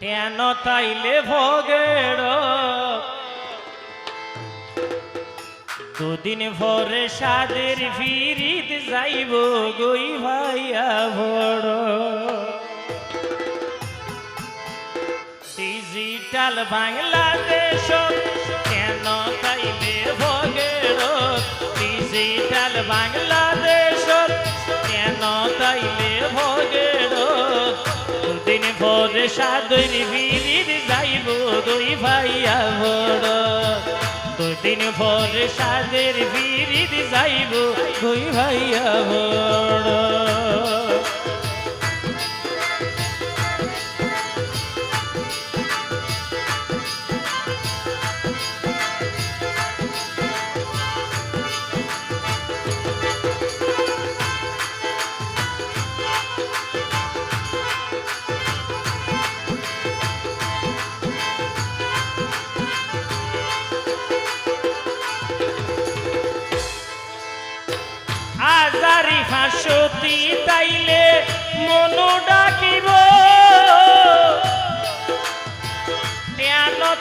কেন তাইলে ভোগের? দুদিন ভরে সাদের ফিরিত যাইব গই ভাইয়া বড় ডিজিটাল বাংলাদেশ কেন তাইলে ভোগের? ডিজিটাল বাংলাদেশ ভরে সাদর বিরির যাইব দুই ভাইয়া বড় দুদিন ভরে সাদের বিরির যাইব দুই ভাইয়া বড় হাসতি তাইলে মনো ডাকিব।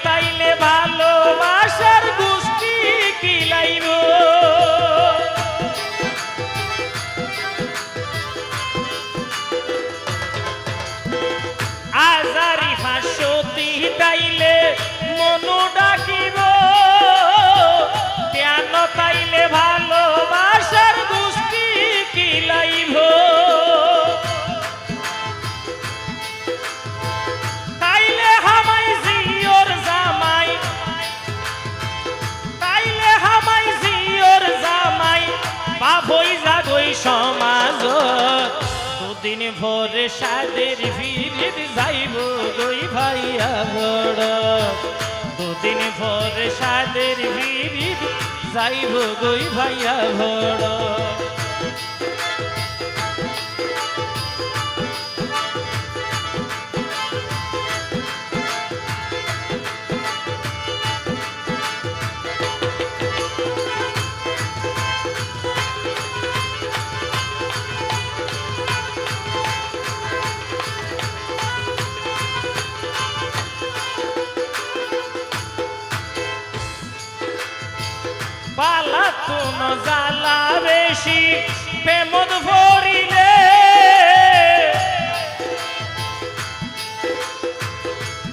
তাইলে ভালোবাসার গোষ্ঠী কিলাইব আজারি হাসতি তাইলে মনো ডাকিব। কেন তাইলে ভালোবাসার দুদিন ভোর সাদের ভিড় যাইব দুই ভাইয়া বড়। দুদিন ভোর সাদের ভিড় যাইব দুই ভাইয়া বড়। পালা তুন জ্বালা বেশি প্রেমদ ভরিলে।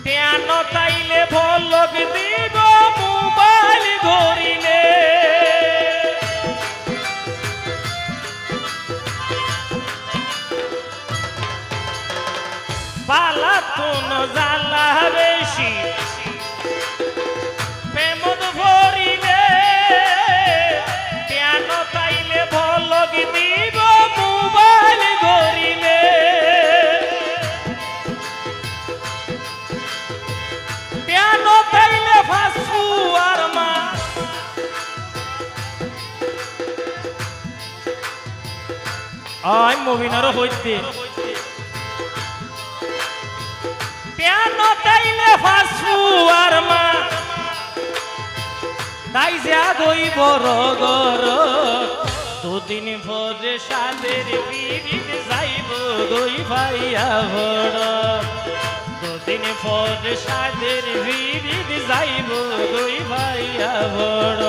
কেন তাইলে ভলক দিব, মোবাইল ধরিলে। পালা তুন জ্বালা বেশি আই মবিনারও হইতে তাই যা বড় দুদিন ভরে সাদের বিরিদ যাইব দই ভাইয়া বড় দুদিন ভরে সাদের বিরিদ যাইব দই ভাইয়া বড়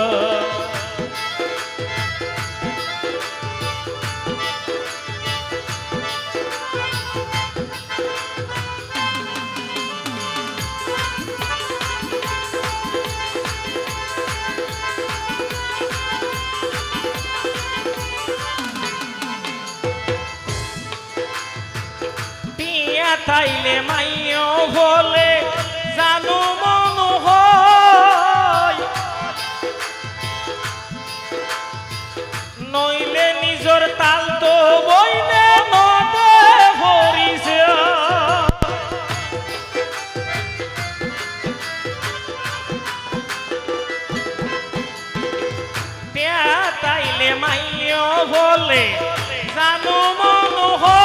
তাইলে মাইও বলে, জানু মন নইলে নিজর তাল তো বইনে নদে মাইও বলে, জানু মন হয়।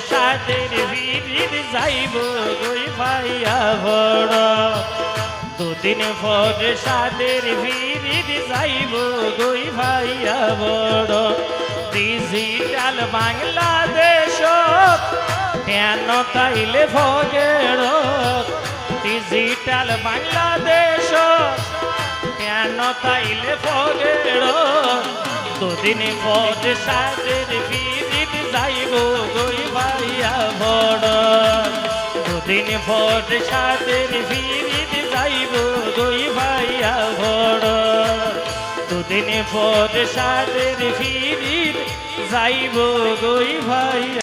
সাদের ভিড় যাইব গই ভাইয়া বড় দুদিন পরে সাদের ভিড় যাইব গই ভাইয়া বড় ডিজিটাল বাংলাদেশ, কেন তাইলে ভগের? ডিজিটাল বাংলাদেশ, কেন তাইলে ভগের? দুদিন পরে সাদের ভিড় বড় দুদিন ভর সাদের ভিড় যাইব গই ভাইয়া বড় দুদিন ভর সাদের ভিড় যাইব দুই ভাইয়া